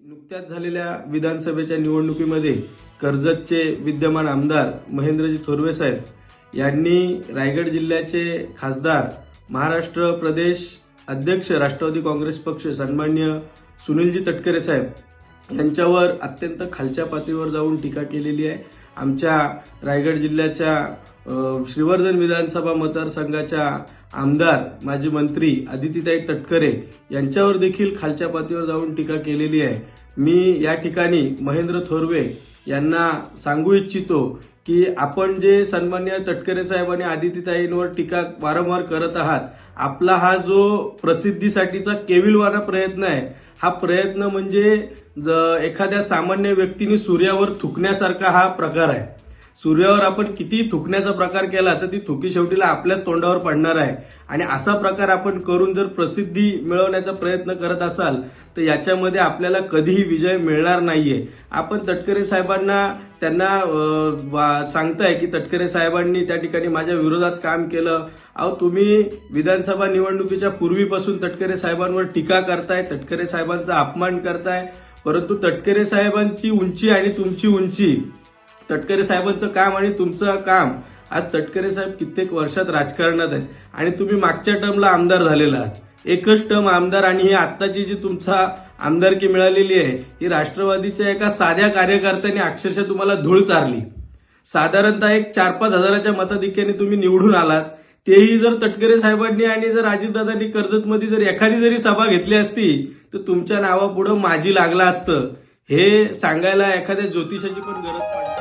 नुकत्याच झालेल्या विधानसभेच्या निवडणुकीमध्ये कर्जतचे विद्यमान आमदार महेंद्रजी थोरवे साहेब यांनी रायगड जिल्ह्याचे खासदार महाराष्ट्र प्रदेश अध्यक्ष राष्ट्रवादी काँग्रेस पक्ष सन्मान्य सुनीलजी तटकरे साहेब यांच्यावर अत्यंत खालच्या पातळीवर जाऊन टीका केलेली आहे. आमच्या रायगड जिल्ह्याच्या श्रीवर्धन विधानसभा मतदारसंघाच्या आमदार माजी मंत्री आदितीताई तटकरे यांच्यावर देखील खालच्या पातळीवर जाऊन टीका केलेली आहे. मी या ठिकाणी महेंद्र थोरवे यांना सांगू इच्छितो की आपण जे सन्मान्य तटकरे साहेबांनी आदितीताईंवर टीका वारंवार करत आहात आपला हा जो प्रसिद्धीसाठीचा केविलवाना प्रयत्न आहे हा प्रयत्न म्हणजे ज- एखाद्या सामान्य व्यक्तीने सूर्यावर थुकण्यासारखा हा प्रकार आहे. सूर्यावर आपण किती थुकण्याचा प्रकार केला तर ती थुकी शेवटीला आपल्याच तोंडावर पडणार आहे. आणि असा प्रकार आपण करून जर प्रसिद्धी मिळवण्याचा प्रयत्न करत असाल तर याच्यामध्ये आपल्याला कधीही विजय मिळणार नाहीये. आपण तटकरे साहेबांना त्यांना वा- सांगताय की तटकरे साहेबांनी त्या ठिकाणी माझ्या विरोधात काम केलं. अहो तुम्ही विधानसभा निवडणुकीच्या पूर्वीपासून तटकरे साहेबांवर टीका करताय तटकरे साहेबांचा अपमान करताय. परंतु तटकरे साहेबांची उंची आणि तुमची उंची तटकरे साहेबांचं काम आणि तुमचं काम. आज तटकरे साहेब कित्येक वर्षात राजकारणात आहेत. आणि तुम्ही मागच्या टर्मला आमदार झालेला आहात. एकच टर्म आमदार आणि ही आत्ताची जी तुमचा आमदारकी मिळालेली आहे ही राष्ट्रवादीच्या एका साध्या कार्यकर्त्याने अक्षरशः तुम्हाला धूळ चारली. साधारणतः एक चार पाच हजाराच्या मताधिक्याने तुम्ही निवडून आलात. तेही जर तटकरे साहेबांनी आणि जर अजितदादांनी कर्जतमध्ये जर एखादी जरी सभा घेतली असती तर तुमच्या नावापुढं माझी लागलं असतं. हे सांगायला एखाद्या ज्योतिषाची पण गरज पडली.